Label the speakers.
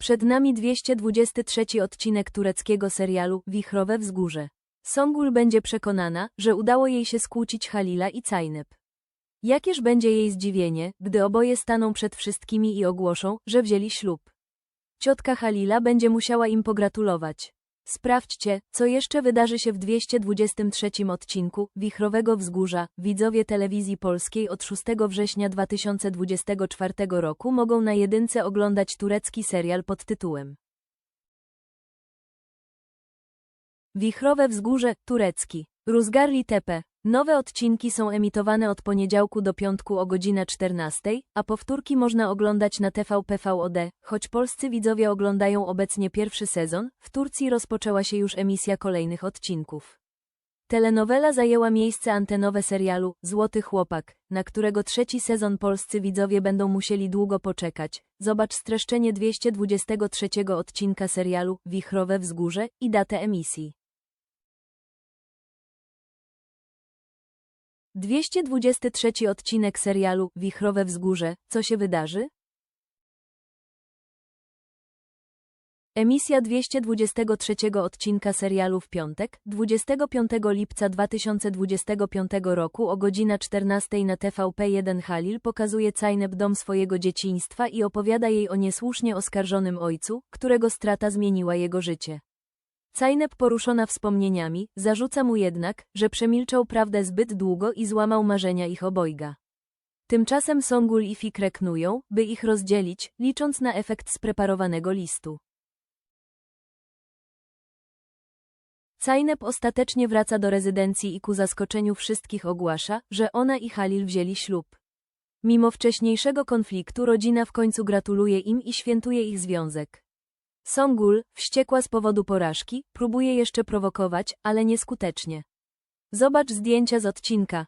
Speaker 1: Przed nami 223 odcinek tureckiego serialu Wichrowe Wzgórze. Songul będzie przekonana, że udało jej się skłócić Halila i Cajnep. Jakież będzie jej zdziwienie, gdy oboje staną przed wszystkimi i ogłoszą, że wzięli ślub. Ciotka Halila będzie musiała im pogratulować. Sprawdźcie, co jeszcze wydarzy się w 223 odcinku Wichrowego Wzgórza. Widzowie telewizji polskiej od 6 września 2024 roku mogą na jedynce oglądać turecki serial pod tytułem Wichrowe Wzgórze, turecki. Ruzgarli Tepe. Nowe odcinki są emitowane od poniedziałku do piątku o godzinę 14, a powtórki można oglądać na TVP VOD. Choć polscy widzowie oglądają obecnie pierwszy sezon, w Turcji rozpoczęła się już emisja kolejnych odcinków. Telenowela zajęła miejsce antenowe serialu Złoty Chłopak, na którego trzeci sezon polscy widzowie będą musieli długo poczekać. Zobacz streszczenie 223 odcinka serialu Wichrowe Wzgórze i datę emisji. 223 odcinek serialu Wichrowe Wzgórze. Co się wydarzy? Emisja 223 odcinka serialu w piątek, 25 lipca 2025 roku o godzina 14 na TVP1 Halil pokazuje Cajnep dom swojego dzieciństwa i opowiada jej o niesłusznie oskarżonym ojcu, którego strata zmieniła jego życie. Cajnep poruszona wspomnieniami, zarzuca mu jednak, że przemilczał prawdę zbyt długo i złamał marzenia ich obojga. Tymczasem Songul i Fikre knują, by ich rozdzielić, licząc na efekt spreparowanego listu. Cajnep ostatecznie wraca do rezydencji i ku zaskoczeniu wszystkich ogłasza, że ona i Halil wzięli ślub. Mimo wcześniejszego konfliktu rodzina w końcu gratuluje im i świętuje ich związek. Songul, wściekła z powodu porażki, próbuje jeszcze prowokować, ale nieskutecznie. Zobacz zdjęcia z odcinka.